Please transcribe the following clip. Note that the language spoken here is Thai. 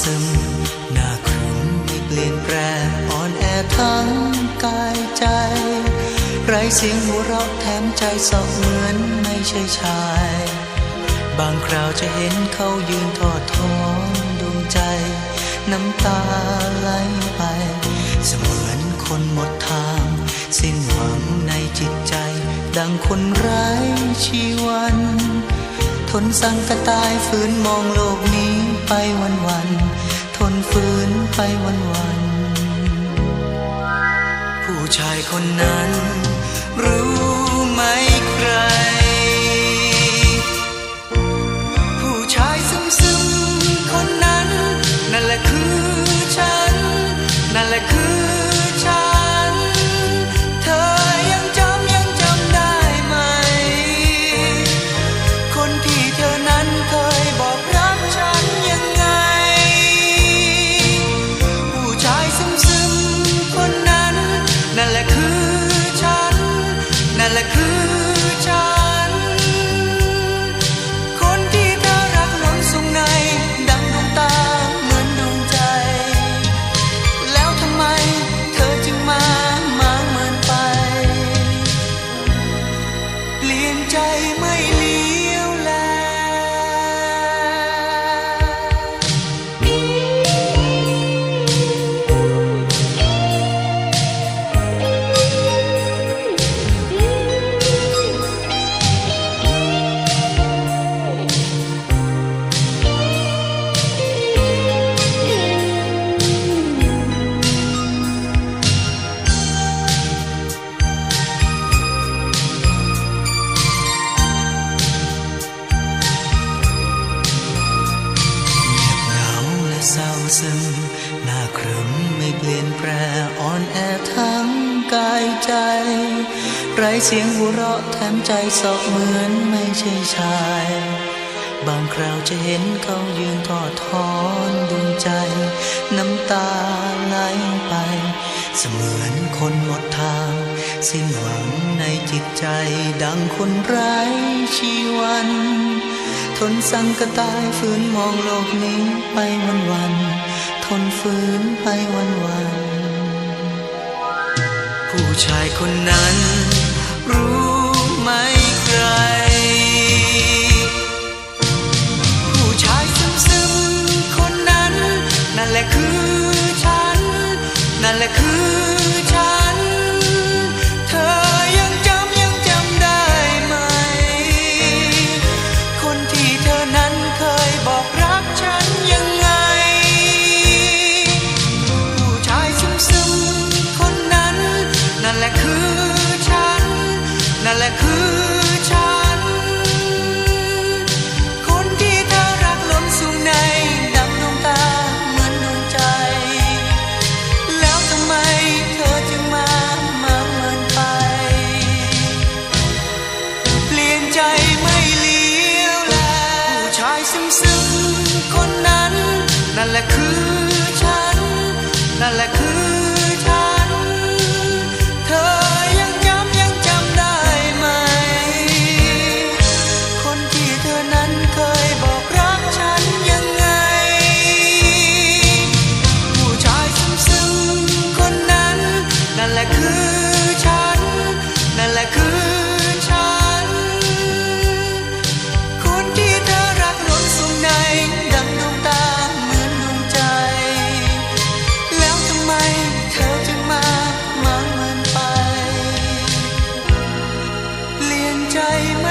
ซึมหน้าครึ้มไม่เปลี่ยนแปลงอ่อนแอทั้งกายใจ ไรเสียงหัวเราะแถมใจเศร้าเหมือนไม่ใช่ชาย บางคราวจะเห็นเขายืนทอดท้องดวงใจ น้ำตาไหลไป เสมือนคนหมดทาง สิ้นหวังในจิตใจ ดังคนไร้ชีวัน ทนสั่งกระตายฝืนมองโลกนี้ไปวันวันทนฝืนไปวันวัน ผู้ชายคนนั้นรู้ ละคือฉัน นั่นแหละคือฉัน คนที่เธอรักล้นสุงใน ดังดวงตาเหมือนดวงใจ แล้วทำไมเธอจึงมามาเหมือนไป เปลี่ยนใจไม่ ลี่ยนแปลอ่อนแอทั้งกายใจ ไรเสียงหัวเราะแถมใจสอกเหมือนไม่ใช่ชาย บางคราวจะเห็นเขายืนทอดทอนดวงใจ น้ำตาไหลไป เสมือนคนหมดทาง สิ้นหวังในจิตใจดังคนไร้ชีวันทนสังกระตายฝืนมองโลกนี้ไปวันวัน นฝืนไปวันวัน ผู้ชายคนนั้นรู้ นั่นแหละคือฉัน นั่นแหละ ใจ